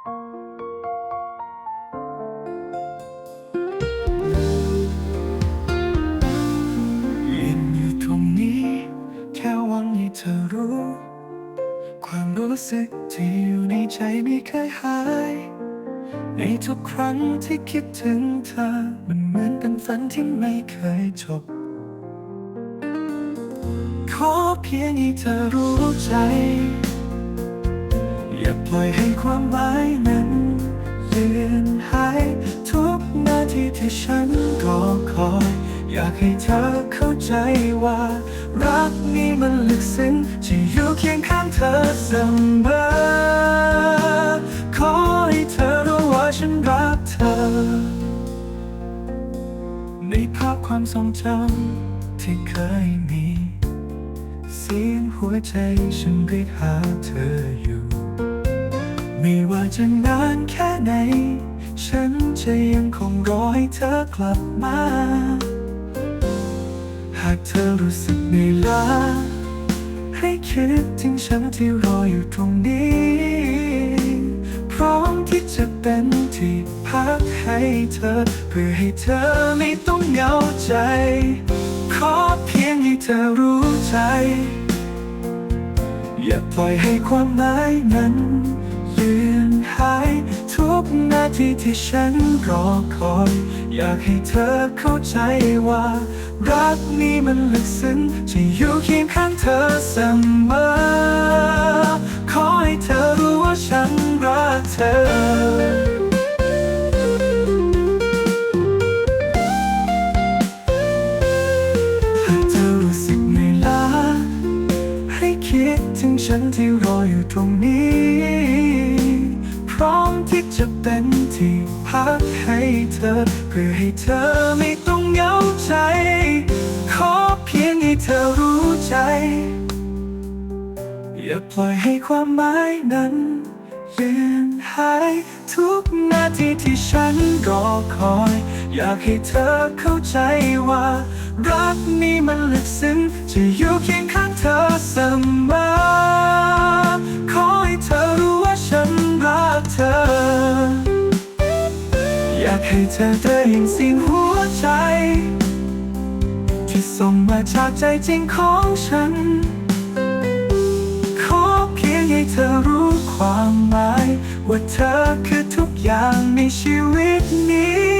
ยืนอยู่ตรงนี้ แค่หวังให้เธอรู้ ความรู้สึกที่อยู่ในใจไม่เคยหาย ในทุกครั้งที่คิดถึงเธอ มันเหมือนเป็นฝันที่ไม่เคยจบขอเพียงให้เธอรู้ใจ อย่าปล่อยให้ความหมายนั้นเลือนหายทุกนาทีที่ฉันรอคอย อยากให้เธอเข้าใจว่า รักนี้มันลึกซึ้งจะอยู่เคียงข้างเธอเสมอขอให้เธอรู้ว่าฉันรักเธอ ในภาพความทรงจำที่เคยมี เสียงหัวใจฉันเรียกหาเธออยู่ จะนานแค่ไหน ฉันจะยังคงรอให้เธอกลับมา หากเธอรู้สึกเหนื่อยล้าให้คิดถึงฉันที่รออยู่ตรงนี้ พร้อมที่จะเป็นที่พักให้เธอ เพื่อให้เธอไม่ต้องเหงาใจ ขอเพียงให้เธอรู้ใจ อย่าปล่อยให้ความหมายนั้นายทุกนาทีที่ฉันรอคอย อยากให้เธอเข้าใจว่า รักนี้มันลึกซึ้งจะอยู่เคียงข้างเธอเสมอ ขอให้เธอรู้ว่าฉันรักเธอหาเธอรู้สึกเหนื่อยล้าให้คิดถึงฉันที่รออยู่ตรงนี้ ร้อมที่จะเป็นที่พักให้เธอ เพื่อให้เธอไม่ต้องเหงาใจ ขอเพียงให้เธอรู้ใจ อย่าปล่อยให้ความหมายนั้นเปลือนหายทุกนาทีที่ฉันรอคอย อยากให้เธอเข้าใจว่า รักนี้มันลึกซึ้งจะอยู่เคียงข้างเธอเสมอากให้เธอได้ยินเสียงหัวใจ ที่ส่งมาจากใจจริงของฉัน ขอเพียงให้เธอรู้ความหมาย ว่าเธอคือทุกอย่างในชีวิตนี้